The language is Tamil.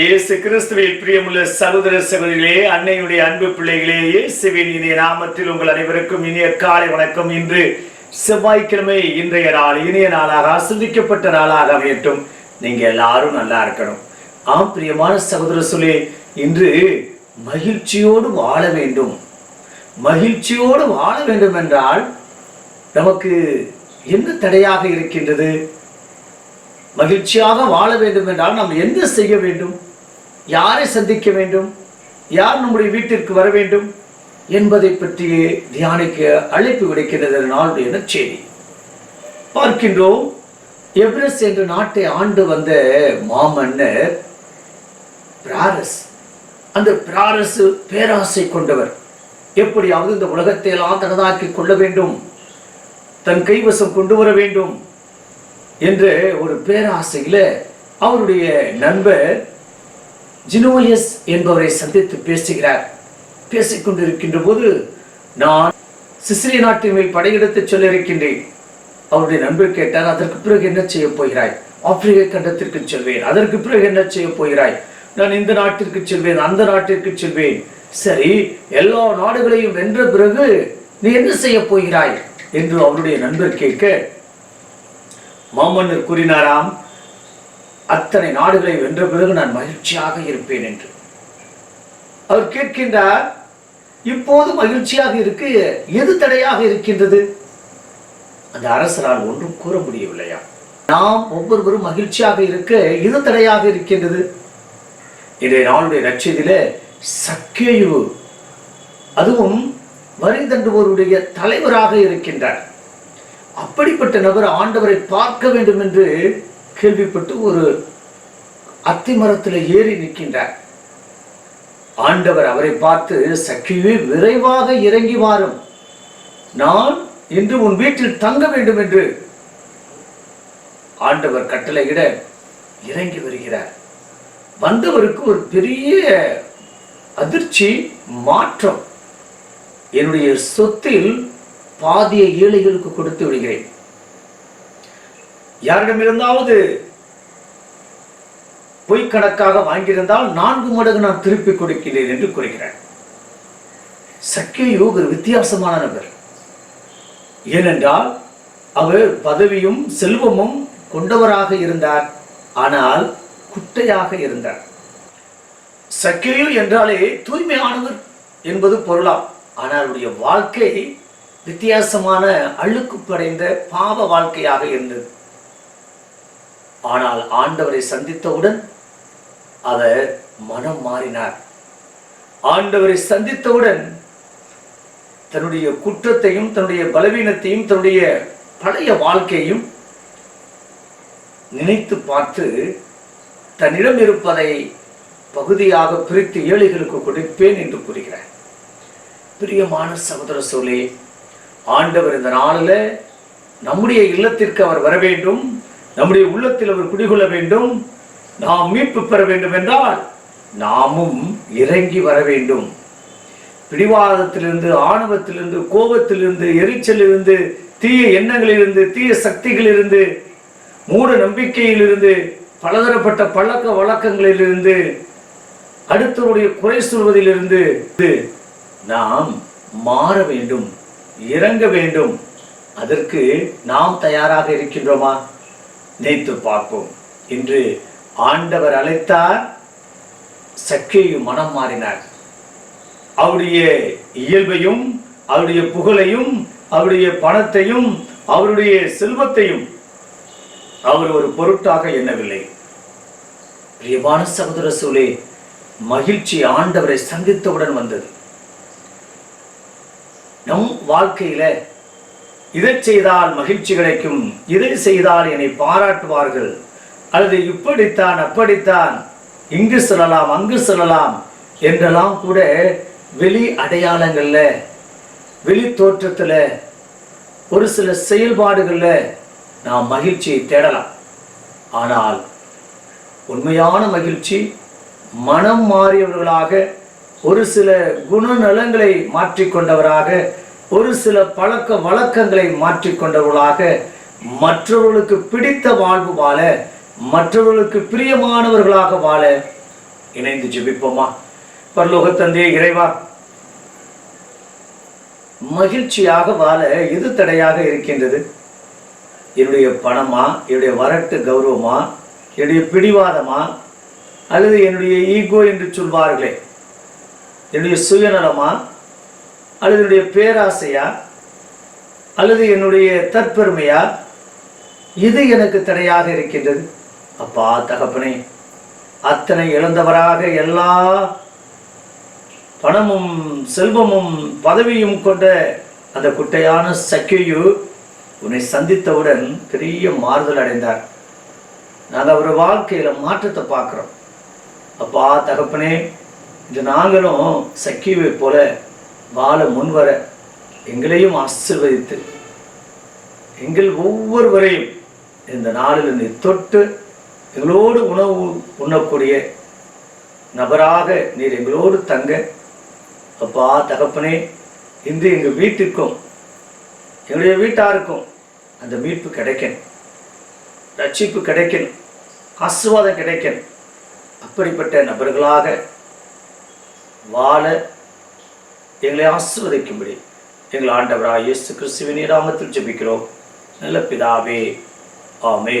இயேசு கிறிஸ்துவின் பிரியமுள்ள சகோதர சகோதரிகளே அன்னையுடைய அன்பு பிள்ளைகளே இயேசுவின் இனிய நாமத்தில் உங்கள் அனைவருக்கும் இனிய காலை வணக்கம். இன்று செவ்வாய்க்கிழமை இன்றைய நாள் இனிய நாளாக ஆசிர்வதிக்கப்பட்ட நாளாக அமையட்டும். நீங்க எல்லாரும் நல்லா இருக்கணும். ஆம் பிரியமான சகோதர சொல்லி இன்று மகிழ்ச்சியோடு வாழ வேண்டும். மகிழ்ச்சியோடு வாழ வேண்டும் என்றால் நமக்கு என்ன தடையாக இருக்கின்றது? மகிழ்ச்சியாக வாழ வேண்டும் என்றால் நாம் என்ன செய்ய வேண்டும்? யாரை சந்திக்க வேண்டும்? யார் நம்முடைய வீட்டிற்கு வர வேண்டும்? என்பதை பற்றி தியானிக்க அழைப்பு விடுக்கின்றது நாளுடைய நற்செய்தி. பார்க்கின்றோம் எவ்ரஸ் என்ற நாட்டை ஆண்டு வந்த மாமன்னர் பிராரஸ். அந்த பிராரசு பேராசை கொண்டவர். எப்படியாவது இந்த உலகத்தை எல்லாம் தனதாக்கி கொள்ள வேண்டும். தன் கைவசம் கொண்டு வர வேண்டும். என்ற ஒரு பேராசையில அவருடைய நண்பர் ஜினோயஸ் என்பவரை சந்தித்து பேசுகிறார். பேசிக்கொண்டிருக்கின்ற போது நான் சிசிலிய நாட்டின் மேல் படையெடுத்து சொல்லியிருக்கின்றேன் அவருடைய நண்பர் கேட்டார் அதற்கு பிறகு என்ன செய்ய போகிறாய்? ஆப்பிரிக்க கண்டத்திற்கு செல்வேன். அதற்கு பிறகு என்ன செய்ய போகிறாய்? நான் இந்த நாட்டிற்கு செல்வேன் அந்த நாட்டிற்கு செல்வேன். சரி எல்லா நாடுகளையும் வென்ற பிறகு நீ என்ன செய்ய போகிறாய்? என்று அவருடைய நண்பர் கேட்க மாமன்னர் கூறினாராம் அத்தனை நாடுகளை வென்ற பிறகு நான் மகிழ்ச்சியாக இருப்பேன் என்று. அவர் கேட்கின்றார் இப்போது மகிழ்ச்சியாக இருக்கு எது தடையாக இருக்கின்றது? அந்த அரசரால் ஒன்றும் கூற முடியவில்லையா? நாம் ஒவ்வொருவரும் மகிழ்ச்சியாக இருக்க எது தடையாக இருக்கின்றது? இன்றைய நாளுடைய நட்சத்தில சக்கேயு அதுவும் வரி தண்டுவோருடைய தலைவராக இருக்கின்றார். அப்படிப்பட்ட நபர் ஆண்டவரை பார்க்க வேண்டும் என்று கேள்விப்பட்டு ஒரு அத்தி மரத்தில் ஏறி நிற்கின்றார். ஆண்டவர் அவரை பார்த்து சக்கியே விரைவாக இறங்கி வாரும். நான் இன்று உன் வீட்டில் தங்க வேண்டும் என்று. ஆண்டவர் கட்டளையிட இறங்கி வருகிறார். வந்தவருக்கு ஒரு பெரிய அதிர்ச்சி மாற்றம். என்னுடைய சொத்தில் பாதிய ஏழைகளுக்கு கொடுத்து விடுகிறேன். யாரிடமிருந்தாவது பொய்க்கணக்காக வாங்கியிருந்தால் நான்கு மடங்கு நான் திருப்பி கொடுக்கிறேன் என்று கூறுகிறார். சக்கேயு ஒரு வித்தியாசமான நபர். ஏனென்றால் அவர் பதவியும் செல்வமும் கொண்டவராக இருந்தார். ஆனால் குட்டையாக இருந்தார். சக்கேயு என்றாலே தூய்மையானவர் என்பது பொருளாம். ஆனால் அவருடைய வாழ்க்கை வித்தியாசமான அழுக்கு படைந்த பாவ வாழ்க்கையாக இருந்தது. ஆனால் ஆண்டவரை சந்தித்தவுடன் அவர் மனம் மாறினார். ஆண்டவரை சந்தித்தவுடன் தன்னுடைய குற்றத்தையும் தன்னுடைய பலவீனத்தையும் தன்னுடைய பழைய வாழ்க்கையும் நினைத்து பார்த்து தன்னிடம் இருப்பதை பகுதியாக பிரித்து ஏழைகளுக்கு கொடுப்பேன் என்று கூறுகிறார். பிரியமான சகோதர சோழே ஆண்டவர் இந்த நாளில் நம்முடைய இல்லத்திற்கு அவர் வர வேண்டும். நம்முடைய உள்ளத்தில் அவர் குடிகொள்ள வேண்டும். நாம் மீட்பு பெற வேண்டும் என்றால் நாமும் இறங்கி வர வேண்டும். பிடிவாதத்திலிருந்து ஆணவத்திலிருந்து கோபத்திலிருந்து எரிச்சலிலிருந்து தீய எண்ணங்களிலிருந்து தீய சக்திகளிலிருந்து மூட நம்பிக்கையிலிருந்து பலதரப்பட்ட பழக்க வழக்கங்களிலிருந்து அடுத்தவருடைய குறை சொல்வதிலிருந்து நாம் மாற வேண்டும். இறங்க வேண்டும். அதற்கு நாம் தயாராக இருக்கின்றோமா? நினைத்து பார்ப்போம். இன்று ஆண்டவர் அழைத்தார். சக்கையும் மனம் மாறினார். அவருடைய இயல்பையும் அவருடைய புகழையும் அவருடைய பணத்தையும் அவருடைய செல்வத்தையும் அவர் ஒரு பொருட்டாக எண்ணவில்லை. பிரியமான சகோதர சூழே மகிழ்ச்சி ஆண்டவரை சந்தித்தவுடன் வந்தது. நம் வாழ்க்கையில இதை செய்தால் மகிழ்ச்சி கிடைக்கும் இதை செய்தால் என்னை பாராட்டுவார்கள். அல்லது இப்படித்தான் அப்படித்தான் இங்கு சொல்லலாம் அங்கு சொல்லலாம் என்றெல்லாம் கூட வெளி அடையாளங்களில் வெளி தோற்றத்தில் ஒரு சில செயல்பாடுகளில் நாம் மகிழ்ச்சியை தேடலாம். ஆனால் உண்மையான மகிழ்ச்சி மனம் மாறியவர்களாக ஒரு சில குணநலங்களை மாற்றிக்கொண்டவராக ஒரு சில பழக்க வழக்கங்களை மாற்றிக்கொண்டவர்களாக மற்றவர்களுக்கு பிடித்த வாழ்வு வாழ மற்றவர்களுக்கு பிரியமானவர்களாக வாழ இணைந்து ஜெபிப்போமா? பரலோக தந்தையே இறைவா மகிழ்ச்சியாக வாழ எது தடையாக இருக்கின்றது? என்னுடைய பணமா? என்னுடைய வரட்டு கௌரவமா? என்னுடைய பிடிவாதமா? அல்லது என்னுடைய ஈகோ என்று சொல்வார்களே என்னுடைய சுயநலமா? அல்லது என்னுடைய பேராசையா? அல்லது என்னுடைய தற்பெருமையா? இது எனக்கு தடையாக இருக்கின்றது. அப்பா தகப்பனே அத்தனை இழந்தவராக எல்லா பணமும் செல்வமும் பதவியும் கொண்ட அந்த குட்டையான சக்கியு உன்னை சந்தித்தவுடன் பெரிய மாறுதல் அடைந்தார். நாங்கள் அவர் வாழ்க்கையில் மாற்றத்தை பார்க்குறோம். அப்பா தகப்பனே இந்த நாங்களும் சக்கியுவை போல வாழ முன்வர எங்களையும் ஆசீர்வதித்து எங்கள் ஒவ்வொருவரையும் இந்த நாளில் நீ தொட்டு எங்களோடு உணவு உண்ணக்கூடிய நபராக நீர் எங்களோடு தங்க. அப்பா தகப்பனே இன்று எங்கள் வீட்டிற்கும் எங்களுடைய வீட்டாருக்கும் அந்த மீட்பு கிடைக்கணும். ரட்சிப்பு கிடைக்கணும். ஆசீர்வாதம் கிடைக்கணும். அப்படிப்பட்ட நபர்களாக வாழ எங்களை ஆசிர்வதிக்கும்படி எங்கள் ஆண்டவராக இயேசு கிறிஸ்துவின் நாமத்தில் ஜெபிக்கிறோம். நல்ல பிதாவே ஆமே